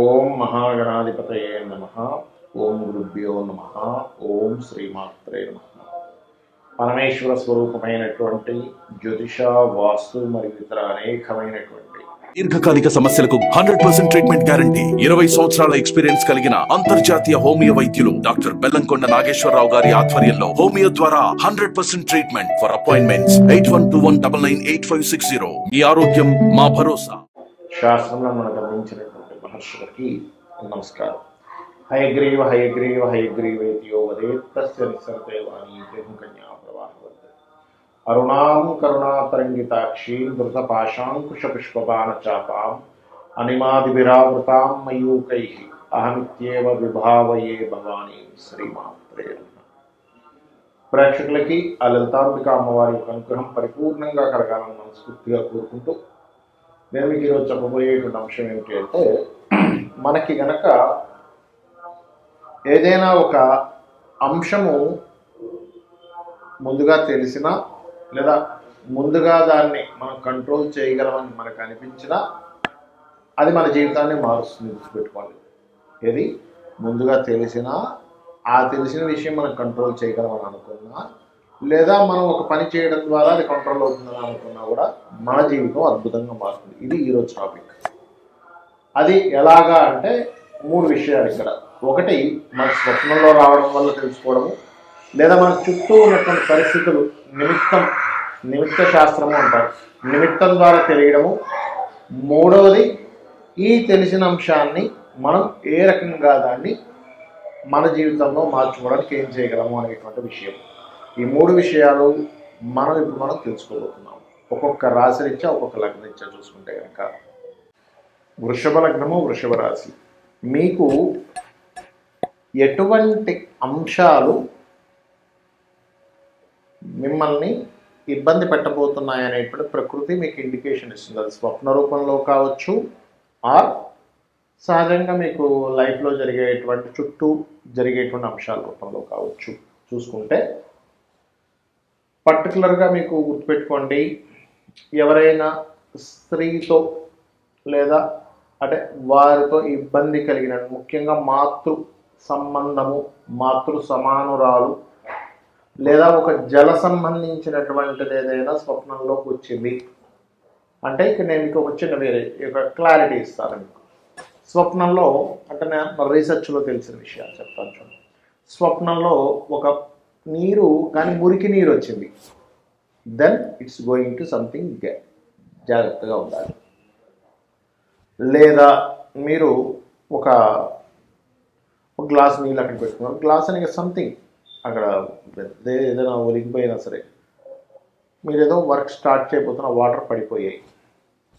ఓం మహాగణాధిపతయే నమ. ఓం గురుభ్యో నమ. ఓం శ్రీమాత్రే నమ. పరమేశ్వర స్వరూపమైనటువంటి జ్యోతిష వాస్తు మరియు ఇతర అనేకమైనటువంటి దీర్ఘకాలిక సమస్యలకు హండ్రెడ్ పర్సెంట్ ట్రీట్మెంట్ గ్యారంటీ. ఇరవై సంవత్సరాల ఎక్స్పీరియన్స్ కలిగిన అంతర్జాతీయ హోమియో వైద్యులు డాక్టర్ బెల్లంకొండ నాగేశ్వరరావు గారి ఆధ్వర్యంలో హోమియో ద్వారా hundred percent treatment for appointments. Eight one two one double nine eight five six zero. మీ ఆరోగ్యం మా భరోసా. శాస్త్రంలో మనం గమనించినటువంటి మహర్షులకి నమస్కారం హయగ్రీవ హయగ్రీవ హయగ్రీవేతియో వదేత్తస్య నిస్సరతే వాణి కన్యా ప్రవాహవత్ అరుణాం కరుణాతరంగితాక్షీ ధృతపాశాంకుశ పుష్పపాన చాపాం అనిమాదిభిరావృతాం మయూకై అహమిత్యేవ విభావయే భవానీ శ్రీమాత్రే నమః. ప్రేక్షకులకి ఆ లలితాంబిక అమ్మవారి యొక్క అనుగ్రహం పరిపూర్ణంగా కలగాలని మనస్ఫూర్తిగా కోరుకుంటూ నేను మీకు ఈరోజు చెప్పబోయేటువంటి అంశం ఏమిటి అంటే మనకి గనక ఏదైనా ఒక అంశము ముందుగా తెలిసినా లేదా ముందుగా దాన్ని మనం కంట్రోల్ చేయగలమని మనకు అనిపించినా అది మన జీవితాన్ని మారుస్తుంది గుర్తుపెట్టుకోండి. ఏది? ముందుగా తెలిసినా ఆ తెలిసిన విషయం మనం కంట్రోల్ చేయగలమని అనుకున్నా లేదా మనం ఒక పని చేయడం ద్వారా అది కంట్రోల్ అవుతుందని అనుకున్నా కూడా మన జీవితం అద్భుతంగా మారుతుంది. ఇది ఈరోజు టాపిక్ అది ఎలాగా అంటే మూడు విషయాలు ఇక్కడ. ఒకటి మన స్వప్నంలో రావడం వల్ల తెలుసుకోవడము లేదా మన చుట్టూ ఉన్నటువంటి పరిస్థితులు నిమిత్తం నిమిత్త శాస్త్రము అంటారు. నిమిత్తం ద్వారా తెలియడము. మూడవది ఈ తెలిసిన అంశాన్ని మనం ఏ రకంగా దాన్ని మన జీవితంలో మార్చుకోవడానికి ఏం చేయగలము అనేటువంటి విషయం. ఈ మూడు విషయాలు మనం ఇప్పుడు మనం తెలుసుకోబోతున్నాం. ఒక్కొక్క రాశి రీత్యా ఒక్కొక్క లగ్నం రీత్యా చూసుకుంటే కనుక వృషభ లగ్నము వృషభ రాశి. మీకు ఎటువంటి అంశాలు మిమ్మల్ని ఇబ్బంది పెట్టబోతున్నాయనేటువంటి ప్రకృతి మీకు ఇండికేషన్ ఇస్తుంది. అది స్వప్న రూపంలో కావచ్చు ఆర్ సహజంగా మీకు లైఫ్లో జరిగేటువంటి చుట్టూ జరిగేటువంటి అంశాల రూపంలో కావచ్చు. చూసుకుంటే పర్టికులర్గా మీకు గుర్తుపెట్టుకోండి ఎవరైనా స్త్రీతో లేదా అంటే వారితో ఇబ్బంది కలిగిన ముఖ్యంగా మాతృ సంబంధము మాతృ సమానురాలు లేదా ఒక జల సంబంధించినటువంటిది ఏదైనా స్వప్నంలోకి వచ్చింది. అంటే ఇక నేను మీకు ఒక చిన్న వేరే ఒక క్లారిటీ ఇస్తాను మీకు. స్వప్నంలో అంటే నేను రీసెర్చ్లో తెలిసిన విషయాలు చెప్తాను చూడండి. స్వప్నంలో ఒక నీరు కానీ మురికి నీరు వచ్చింది. Then it's going to something జాగ్రత్తగా ఉండాలి. లేదా మీరు ఒక ఒక గ్లాస్ నీళ్ళు అక్కడ పెట్టుకున్నారు. గ్లాస్ అనేది సంథింగ్ అక్కడ పెద్ద ఏదైనా ఒలిగిపోయినా సరే మీరు ఏదో వర్క్ స్టార్ట్ చేయబోతున్న వాటర్ పడిపోయాయి.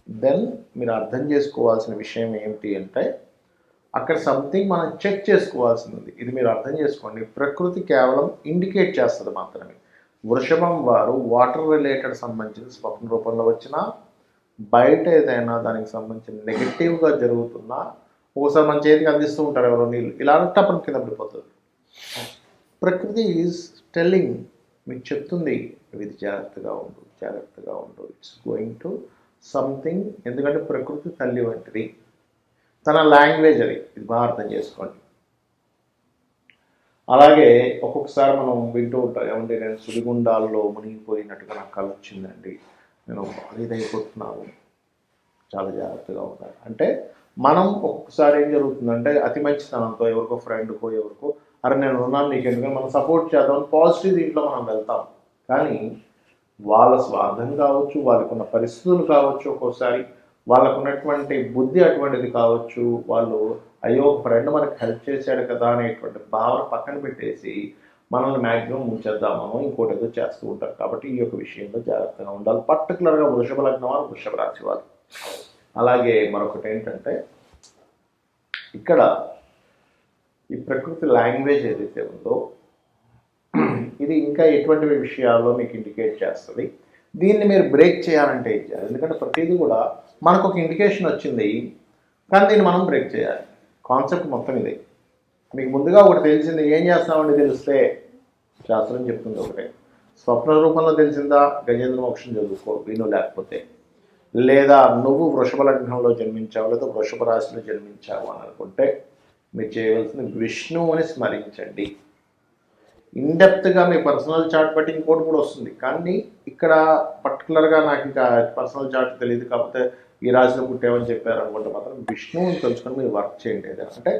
దెన్ మీరు అర్థం చేసుకోవాల్సిన విషయం ఏమిటి అంటే అక్కడ సంథింగ్ మనం చెక్ చేసుకోవాల్సింది ఇది మీరు అర్థం చేసుకోండి. ప్రకృతి కేవలం ఇండికేట్ చేస్తుంది మాత్రమే. వృషభం వారు వాటర్ రిలేటెడ్ సంబంధించిన స్వప్న రూపంలో వచ్చిన బయట ఏదైనా దానికి సంబంధించిన నెగిటివ్గా జరుగుతున్నా ఒకసారి మన చేతికి అందిస్తూ ఉంటారు ఎవరో నీళ్ళు. ఇలా టప్పని కింద పడిపోతుంది. ప్రకృతి ఈజ్ టెల్లింగ్ మీకు చెప్తుంది. ఇది జాగ్రత్తగా ఉండు జాగ్రత్తగా ఉండు. ఇట్స్ గోయింగ్ టు సంథింగ్ ఎందుకంటే ప్రకృతి తల్లి వంటిది. తన లాంగ్వేజ్ అది ఇది బాగా అర్థం చేసుకోండి. అలాగే ఒక్కొక్కసారి మనం వింటూ ఉంటాం ఏమంటే నేను సుడిగుండాల్లో మునిగిపోయినట్టుగా నాకు కళ వచ్చిందండి నేను బాగా ఇదైపోతున్నాను చాలా జాగ్రత్తగా ఉండాలి. అంటే మనం ఒక్కొక్కసారి ఏం జరుగుతుందంటే అతి మంచితనంతో ఎవరికో ఫ్రెండ్కో ఎవరికో అరే నేను ఉన్నాను నీకు ఎందుకంటే మనం సపోర్ట్ చేద్దాం పాజిటివ్ దీంట్లో మనం వెళ్తాం. కానీ వాళ్ళ స్వార్థం కావచ్చు వాళ్ళకున్న పరిస్థితులు కావచ్చు ఒక్కోసారి వాళ్ళకు ఉన్నటువంటి బుద్ధి అటువంటిది కావచ్చు వాళ్ళు అయ్యో ఫ్రెండ్ మనకు హెల్ప్ చేశాడు కదా అనేటువంటి భావన పక్కన పెట్టేసి మనల్ని మ్యాక్సిమం ముంచేద్దామో ఇంకోటి ఏదో చేస్తూ ఉంటారు. కాబట్టి ఈ యొక్క విషయంలో జాగ్రత్తగా ఉండాలి. పర్టికులర్గా వృషభ లగ్నం వారు వృషభ రాశి వారు అలాగే మరొకటి ఏంటంటే ఇక్కడ ఈ ప్రకృతి లాంగ్వేజ్ ఏదైతే ఉందో ఇది ఇంకా ఎటువంటి విషయాల్లో మీకు ఇండికేట్ చేస్తుంది? దీన్ని మీరు బ్రేక్ చేయాలంటే ఏం చేయాలి? ఎందుకంటే ప్రతిదీ కూడా మనకు ఒక ఇండికేషన్ వచ్చింది. కానీ దీన్ని మనం బ్రేక్ చేయాలి. కాన్సెప్ట్ మొత్తం ఇదే. మీకు ముందుగా ఒకటి తెలిసింది ఏం చేస్తామని తెలిస్తే? శాస్త్రం చెప్తుంది ఒకటే. స్వప్న రూపంలో తెలిసిందా? గజేంద్ర మోక్షం చదువుకో విను లేకపోతే. లేదా నువ్వు వృషభ లగ్నంలో జన్మించావు లేదా వృషభ రాశిలో జన్మించావు అని అనుకుంటే మీరు చేయవలసింది విష్ణువుని స్మరించండి. ఇన్డెప్త్గా మీ పర్సనల్ చార్ట్ బట్టి ఇంకోటి కూడా వస్తుంది. కానీ ఇక్కడ పర్టికులర్గా నాకు ఇంకా పర్సనల్ చార్ట్ తెలియదు కాకపోతే ఈ రాశిలో పుట్టామని చెప్పారు అనుకుంటే మాత్రం విష్ణువుని తలుచుకొని మీరు వర్క్ చేయండి. ఏదైనా అంటే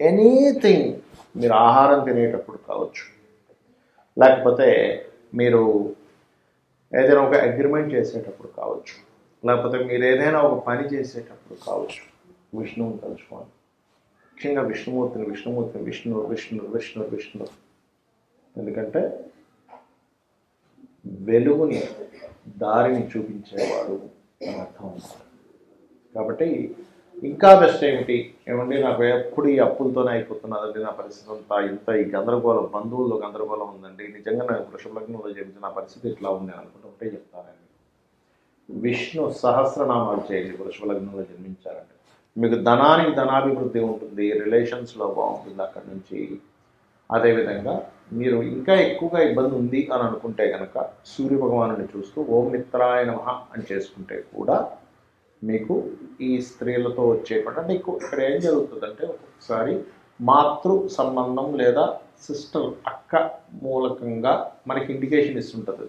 ఎనీథింగ్ మీరు ఆహారం తినేటప్పుడు కావచ్చు. లేకపోతే మీరు ఏదైనా ఒక అగ్రిమెంట్ చేసేటప్పుడు కావచ్చు. లేకపోతే మీరు ఏదైనా ఒక పని చేసేటప్పుడు కావచ్చు. విష్ణువుని తలుచుకోండి ముఖ్యంగా విష్ణుమూర్తిని విష్ణుమూర్తిని విష్ణు విష్ణు విష్ణు విష్ణు ఎందుకంటే వెలుగుని దారిని చూపించేవాడు అర్థం కాబట్టి ఇంకా బెస్ట్ ఏమిటి? ఏమండి? నాకు ఎప్పుడు ఈ అప్పులతోనే అయిపోతున్నదండి నా పరిస్థితి అంతా. ఇంత ఈ గందరగోళం బంధువుల్లో గందరగోళం ఉందండి. నిజంగా నాకు వృషభలగ్నంలో చెబితే నా పరిస్థితి ఇట్లా ఉంది అని అనుకుంటే ఒకటే చెప్తానండి. విష్ణు సహస్రనామాలు చేయండి. వృషభలగ్నంలో జన్మించారండి. జన్మించారంటే మీకు ధనానికి ధనాభివృద్ధి ఉంటుంది. రిలేషన్స్లో బాగుంటుంది అక్కడి నుంచి. అదేవిధంగా మీరు ఇంకా ఎక్కువగా ఇబ్బంది ఉంది అని అనుకుంటే కనుక సూర్య భగవానుని చూస్తూ ఓం మిత్రాయ నమ అని చేసుకుంటే కూడా మీకు ఈ స్త్రీలతో వచ్చేటువంటి అంటే ఎక్కువ ఇక్కడ ఏం జరుగుతుందంటే ఒక్కొక్కసారి మాతృ సంబంధం లేదా సిస్టర్ అక్క మూలకంగా మనకి ఇండికేషన్ ఇస్తుంటుంది.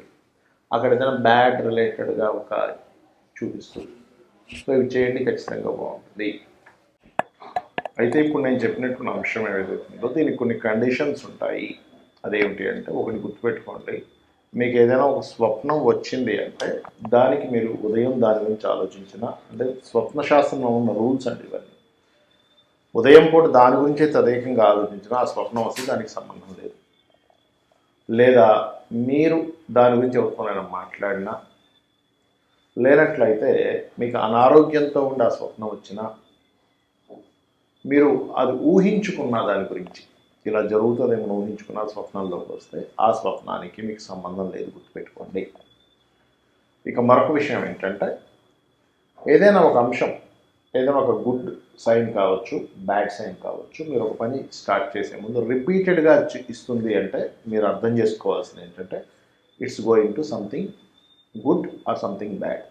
అక్కడ ఏదైనా బ్యాడ్ రిలేటెడ్గా ఒక చూపిస్తుంది. సో ఇవి చేయండి ఖచ్చితంగా బాగుంటుంది. అయితే ఇప్పుడు నేను చెప్పినటువంటి అంశం ఏదైతే ఉందో దీనికి కొన్ని కండిషన్స్ ఉంటాయి. అదేమిటి అంటే ఒకటి గుర్తుపెట్టుకోండి. మీకు ఏదైనా ఒక స్వప్నం వచ్చింది అంటే దానికి మీరు ఉదయం దాని గురించి ఆలోచించిన అంటే స్వప్న శాస్త్రంలో ఉన్న రూల్స్ అండి ఇవన్నీ. ఉదయం పూట దాని గురించే తదేకంగా ఆలోచించిన ఆ స్వప్నం వస్తే దానికి సంబంధం లేదు. లేదా మీరు దాని గురించి ఎవరితోనైనా మాట్లాడినా లేనట్లయితే మీకు అనారోగ్యంతో ఉండి ఆ స్వప్నం వచ్చినా మీరు అది ఊహించుకున్న దాని గురించి ఇలా జరుగుతుందేమో ఊహించుకున్న స్వప్నంలోకి వస్తే ఆ స్వప్నానికి మీకు సంబంధం లేదు గుర్తుపెట్టుకోండి. ఇక మరొక విషయం ఏంటంటే ఏదైనా ఒక అంశం ఏదైనా ఒక గుడ్ సైన్ కావచ్చు బ్యాడ్ సైన్ కావచ్చు మీరు ఒక పని స్టార్ట్ చేసే ముందు రిపీటెడ్గా ఇస్తుంది అంటే మీరు అర్థం చేసుకోవాల్సింది ఏంటంటే it's going to something good or something bad.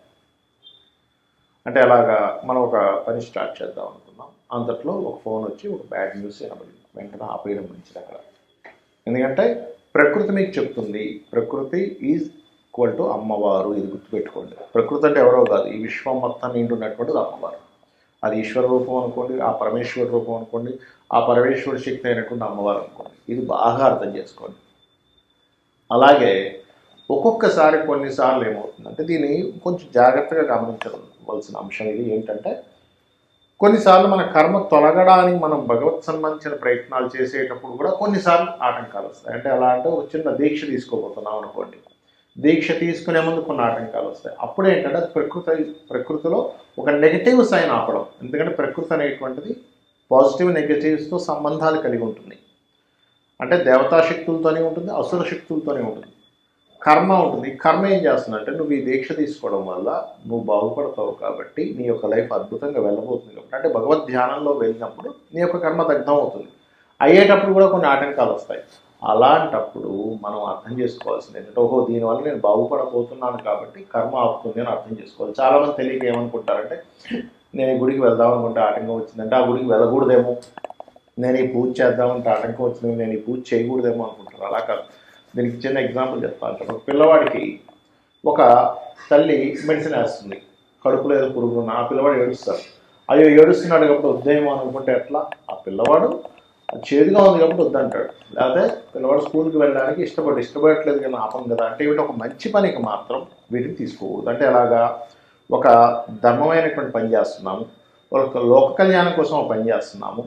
అంటే అలాగా మనం ఒక పని స్టార్ట్ చేద్దాం అనుకున్నాం అంతట్లో ఒక ఫోన్ వచ్చి ఒక బ్యాడ్ న్యూస్ వినబడింది. వెంటనే ఆపేయడం మంచిది అక్కడ ఎందుకంటే ప్రకృతి మీకు చెప్తుంది ప్రకృతి ఈజ్ ఈక్వల్ టు అమ్మవారు ఇది గుర్తుపెట్టుకోండి. ప్రకృతి అంటే ఎవరో కాదు ఈ విశ్వం మొత్తం నిండున్నటువంటిది అమ్మవారు. అది ఈశ్వర రూపం అనుకోండి ఆ పరమేశ్వర రూపం అనుకోండి ఆ పరమేశ్వర శక్తి అయినటువంటి అమ్మవారు అనుకోండి. ఇది బాగా అర్థం చేసుకోండి. అలాగే ఒక్కొక్కసారి కొన్నిసార్లు ఏమవుతుందంటే దీన్ని కొంచెం జాగ్రత్తగా గమనించవలసిన అంశం ఇది ఏంటంటే కొన్నిసార్లు మన కర్మ తొలగడానికి మనం భగవత్ సంబంధించిన ప్రయత్నాలు చేసేటప్పుడు కూడా కొన్నిసార్లు ఆటంకాలు వస్తాయి. అంటే ఎలా అంటే ఒక చిన్న దీక్ష తీసుకోబోతున్నాం అనుకోండి. దీక్ష తీసుకునే ముందు కొన్ని ఆటంకాలు వస్తాయి. అప్పుడు ఏంటంటే అది ప్రకృతి ప్రకృతిలో ఒక నెగిటివ్ సైన్ ఆపడం. ఎందుకంటే ప్రకృతి అనేటువంటిది పాజిటివ్ నెగిటివ్స్తో సంబంధాలు కలిగి ఉంటుంది. అంటే దేవతా శక్తులతోనే ఉంటుంది అసుర శక్తులతోనే ఉంటుంది. కర్మ ఉంటుంది. కర్మ ఏం చేస్తుందంటే నువ్వు ఈ దీక్ష తీసుకోవడం వల్ల నువ్వు బాగుపడతావు కాబట్టి నీ యొక్క లైఫ్ అద్భుతంగా వెళ్ళబోతుంది కాబట్టి. అంటే భగవద్ ధ్యానంలో వెళ్ళినప్పుడు నీ యొక్క కర్మ దగ్ధం అవుతుంది. అయ్యేటప్పుడు కూడా కొన్ని ఆటంకాలు వస్తాయి. అలాంటప్పుడు మనం అర్థం చేసుకోవాల్సింది ఏంటంటే ఓహో దీనివల్ల నేను బాగుపడబోతున్నాను కాబట్టి కర్మ ఆపుతుంది అని అర్థం చేసుకోవాలి. చాలామంది తెలియక ఏమనుకుంటారంటే నేను ఈ గుడికి వెళ్దాం అనుకుంటే ఆటంకం వచ్చిందంటే ఆ గుడికి వెళ్ళకూడదేమో. నేను ఈ పూజ చేద్దామంటే ఆటంకం వచ్చింది నేను ఈ పూజ చేయకూడదేమో అనుకుంటారు. అలా కాదు. దీనికి చిన్న ఎగ్జాంపుల్ చెప్తాను ఒక పిల్లవాడికి ఒక తల్లి మెడిసిన్ వేస్తుంది. కడుపులో ఏదో పురుగు ఆ పిల్లవాడు ఏడుస్తాడు. అయ్యో ఏడుస్తున్నాడు కాబట్టి ఉద్యమం అనుకుంటే ఎట్లా? ఆ పిల్లవాడు చేదుగా ఉంది కాబట్టి వద్దంటాడు. లేకపోతే పిల్లవాడు స్కూల్కి వెళ్ళడానికి ఇష్టపడి. ఇష్టపడట్లేదు కానీ ఆపం కదా అంటే వీటి ఒక మంచి పనికి మాత్రం వీటిని తీసుకోకూడదు. అంటే అలాగా ఒక ధర్మమైనటువంటి పని చేస్తున్నాము. ఒక లోక కళ్యాణం కోసం పని చేస్తున్నాము.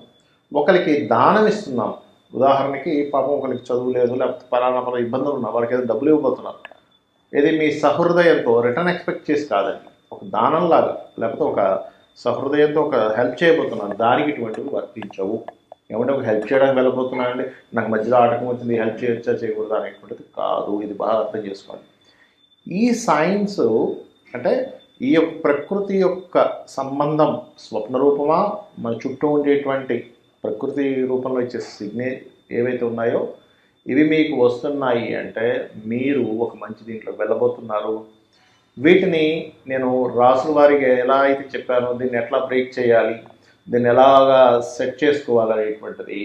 ఒకరికి దానం ఇస్తున్నాము. ఉదాహరణకి పాపం ఒకరికి చదువు లేదు లేకపోతే పలానా పలా ఇబ్బందులు ఉన్నా వారికి ఏదో డబ్బులు ఇవ్వబోతున్నారు. ఇది మీ సహృదయంతో రిటర్న్ ఎక్స్పెక్ట్ చేసి కాదండి. ఒక దానం లాగా లేకపోతే ఒక సహృదయంతో ఒక హెల్ప్ చేయబోతున్నాను దానికి ఇటువంటివి వర్తించవు. ఏమంటే ఒక హెల్ప్ చేయడానికి వెళ్ళబోతున్నానండి నాకు మధ్యలో ఆటకం వచ్చింది హెల్ప్ చేయొచ్చా చేయకూడదు అనేటువంటిది కాదు. ఇది బాగా అర్థం చేసుకోండి ఈ సైన్స్ అంటే ఈ యొక్క ప్రకృతి యొక్క సంబంధం స్వప్న రూపమా? మన చుట్టూ ఉండేటువంటి ప్రకృతి రూపంలో ఇచ్చే సిగ్నే ఏవైతే ఉన్నాయో ఇవి మీకు వస్తున్నాయి అంటే మీరు ఒక మంచి దీంట్లో వెళ్ళబోతున్నారు. వీటిని నేను రాసుల వారిగా ఎలా అయితే చెప్పానో దీన్ని ఎట్లా బ్రేక్ చేయాలి దీన్ని ఎలాగా సెట్ చేసుకోవాలనేటువంటిది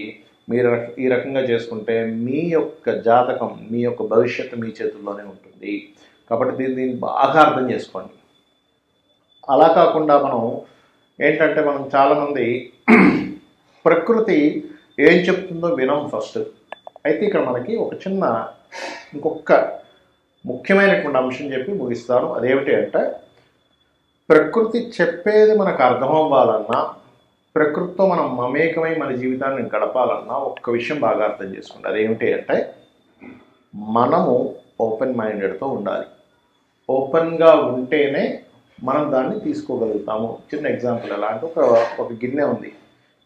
మీరు ఈ రకంగా చేసుకుంటే మీ యొక్క జాతకం మీ యొక్క భవిష్యత్తు మీ చేతుల్లోనే ఉంటుంది. కాబట్టి దీన్ని దీన్ని బాగా అర్థం చేసుకోండి. అలా కాకుండా మనం ఏంటంటే మనం చాలామంది ప్రకృతి ఏం చెప్తుందో వినం ఫస్ట్. అయితే ఇక్కడ మనకి ఒక చిన్న ఇంకొక ముఖ్యమైనటువంటి అంశం చెప్పి ముగిస్తాను. అదేమిటి అంటే ప్రకృతి చెప్పేది మనకు అర్థం అవ్వాలన్నా ప్రకృతితో మనం మమేకమై మన జీవితాన్ని గడపాలన్నా ఒక్క విషయం బాగా అర్థం చేసుకోండి. అదేమిటి అంటే మనము ఓపెన్ మైండెడ్తో ఉండాలి. ఓపెన్గా ఉంటేనే మనం దాన్ని తీసుకోగలుగుతాము. చిన్న ఎగ్జాంపుల్ ఎలా అంటే ఒక ఒక గిన్నె ఉంది.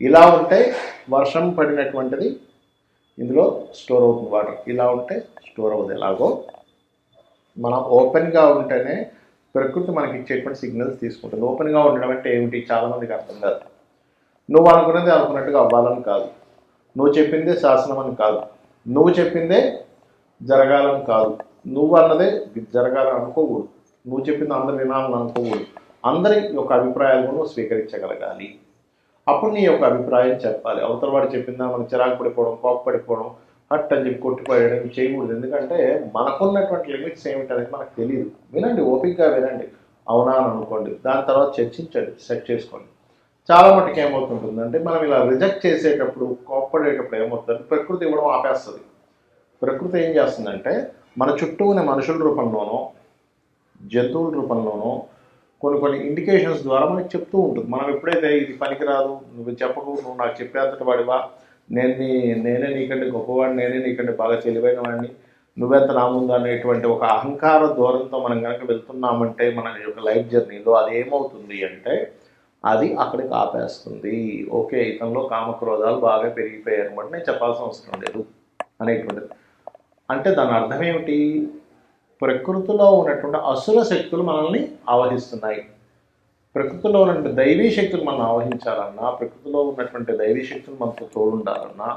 ఇలా ఉంటే వర్షం పడినటువంటిది ఇందులో స్టోర్ అవుతుంది వాటర్. ఇలా ఉంటే స్టోర్ అవ్వదు ఎలాగో. మనం ఓపెన్గా ఉంటేనే ప్రకృతి మనకి ఇచ్చేటువంటి సిగ్నల్స్ తీసుకుంటుంది. ఓపెన్గా ఉండడం అంటే ఏమిటి? చాలామందికి అర్థం కాదు. నువ్వు అనుకున్నది అనుకున్నట్టుగా అవ్వాలని కాదు. నువ్వు చెప్పిందే శాసనం అని కాదు. నువ్వు చెప్పిందే జరగాలని కాదు. నువ్వు అన్నదే జరగాలని అనుకోకూడదు. నువ్వు చెప్పింది అందరు వినాలని అనుకోకూడదు. అందరి యొక్క అభిప్రాయాలను స్వీకరించగలగాలి. అప్పుడు నీ యొక్క అభిప్రాయం చెప్పాలి. అవతల వాడు చెప్పిందా మనం చిరాకు పడిపోవడం కోపపడిపోవడం హట్ అని చెప్పి కొట్టిపోయడం చేయకూడదు. ఎందుకంటే మనకున్నటువంటి లిమిట్స్ ఏమిటనేది మనకు తెలియదు వినండి ఓపికగా వినండి. అవునా అని అనుకోండి. దాని తర్వాత చర్చించండి సెట్ చేసుకోండి. చాలా మటుకు ఏమవుతుంటుందంటే మనం ఇలా రిజెక్ట్ చేసేటప్పుడు కోప్పడేటప్పుడు ఏమవుతుందంటే ప్రకృతి ఇవ్వడం ఆపేస్తుంది. ప్రకృతి ఏం చేస్తుందంటే మన చుట్టూ ఉన్న మనుషుల రూపంలోనో జంతువుల రూపంలోనో కొన్ని కొన్ని ఇండికేషన్స్ ద్వారా మనకి చెప్తూ ఉంటుంది. మనం ఎప్పుడైతే ఇది పనికిరాదు నువ్వు చెప్పకు నువ్వు నాకు చెప్పేంతటి వాడివా నేను నీ నేనే నీకంటే గొప్పవాడిని నేనే నీకంటే బాగా తెలివైన వాడిని నువ్వెంత నా ముందు అనేటువంటి ఒక అహంకార దూరంతో మనం కనుక వెళ్తున్నామంటే మన యొక్క లైఫ్ జర్నీలో అది ఏమవుతుంది అంటే అది అక్కడికి ఆపేస్తుంది. ఓకే ఇతనిలో కామక్రోధాలు బాగా పెరిగిపోయాయి అనమాట నేను చెప్పాల్సిన అవసరం లేదు అనేటువంటిది. అంటే దాని అర్థం ఏమిటి? ప్రకృతిలో ఉన్నటువంటి అసుర శక్తులు మనల్ని ఆవహిస్తున్నాయి. ప్రకృతిలో ఉన్నటువంటి దైవీ శక్తులు మనం ఆవహించాలన్నా ప్రకృతిలో ఉన్నటువంటి దైవీ శక్తులు మనకు తోడుండాలన్నా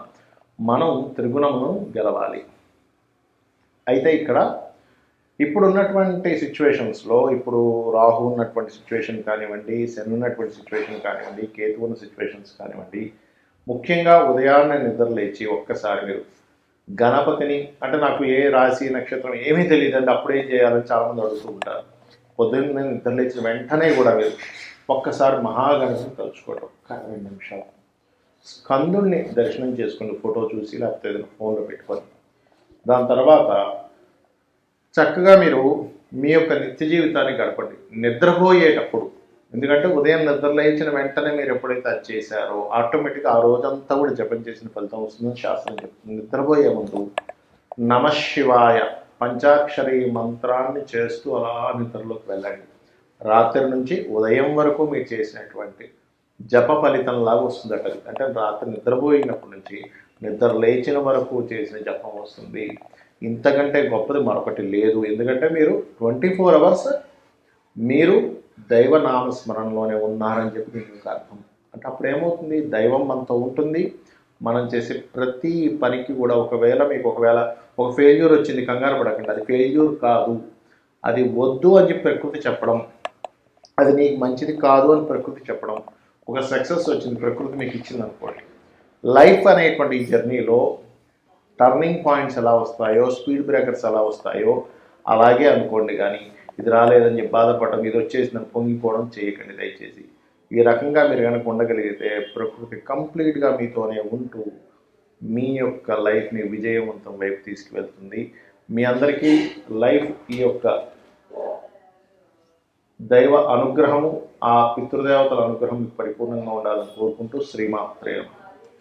మనం త్రిగుణమును గెలవాలి. అయితే ఇక్కడ ఇప్పుడు ఉన్నటువంటి సిచ్యువేషన్స్లో ఇప్పుడు రాహు ఉన్నటువంటి సిచ్యువేషన్ కానివ్వండి శని ఉన్నటువంటి సిచ్యువేషన్ కానివ్వండి కేతు ఉన్న సిచ్యువేషన్స్ కానివ్వండి ముఖ్యంగా ఉదయాన్నే నిద్ర లేచి ఒక్కసారి మీరు గణపతిని అంటే నాకు ఏ రాశి నక్షత్రం ఏమీ తెలియదు అండి అప్పుడు ఏం చేయాలని చాలామంది అడుగుతూ ఉంటారు. పొద్దున్న నేను నిద్ర లేచిన వెంటనే కూడా మీరు ఒక్కసారి మహాగణపతిని తలుచుకోవడం ఒక రెండు నిమిషాలు. స్కందుణ్ణి దర్శనం చేసుకుని ఫోటో చూసి లేకపోతే ఏదైనా ఫోన్లో పెట్టుకొని. దాని తర్వాత చక్కగా మీరు మీ యొక్క నిత్య జీవితాన్ని గడపండి. నిద్రపోయేటప్పుడు ఎందుకంటే ఉదయం నిద్ర లేచిన వెంటనే మీరు ఎప్పుడైతే అది చేశారో ఆటోమేటిక్గా ఆ రోజంతా కూడా జపం చేసిన ఫలితం వస్తుందని శాస్త్రం చెప్తుంది. నిద్రపోయే ముందు నమశివాయ పంచాక్షరి మంత్రాన్ని చేస్తూ అలా నిద్రలోకి వెళ్ళండి. రాత్రి నుంచి ఉదయం వరకు మీరు చేసినటువంటి జప ఫలితంలాగా వస్తుందట అంటే రాత్రి నిద్రపోయినప్పటి నుంచి నిద్ర లేచిన వరకు చేసిన జపం వస్తుంది. ఇంతకంటే గొప్పది మరొకటి లేదు. ఎందుకంటే మీరు ట్వంటీ ఫోర్ అవర్స్ మీరు దైవ నామస్మరణలోనే ఉన్నారని చెప్పి మీకు అర్థం. అంటే అప్పుడు ఏమవుతుంది దైవం మనతో ఉంటుంది. మనం చేసే ప్రతి పనికి కూడా ఒకవేళ మీకు ఒకవేళ ఒక ఫెయిల్యూర్ వచ్చింది కంగారు పడకండి. అది ఫెయిల్యూర్ కాదు. అది వద్దు అని చెప్పి ప్రకృతి చెప్పడం. అది నీకు మంచిది కాదు అని ప్రకృతి చెప్పడం. ఒక సక్సెస్ వచ్చింది ప్రకృతి మీకు ఇచ్చింది అనుకోండి. లైఫ్ అనేటువంటి ఈ జర్నీలో టర్నింగ్ పాయింట్స్ ఎలా వస్తాయో స్పీడ్ బ్రేకర్స్ ఎలా వస్తాయో అలాగే అనుకోండి కానీ ఇది రాలేదని చెప్పి బాధపడటం ఇది వచ్చేసిందని పొంగిపోవడం చేయకండి దయచేసి. ఈ రకంగా మీరు కనుక ఉండగలిగితే ప్రకృతి కంప్లీట్గా మీతోనే ఉంటూ మీ యొక్క లైఫ్ని విజయవంతం వైపు తీసుకువెళ్తుంది. మీ అందరికీ లైఫ్ ఈ యొక్క దైవ అనుగ్రహము ఆ పితృదేవతల అనుగ్రహం పరిపూర్ణంగా ఉండాలని కోరుకుంటూ శ్రీమాత్రేయం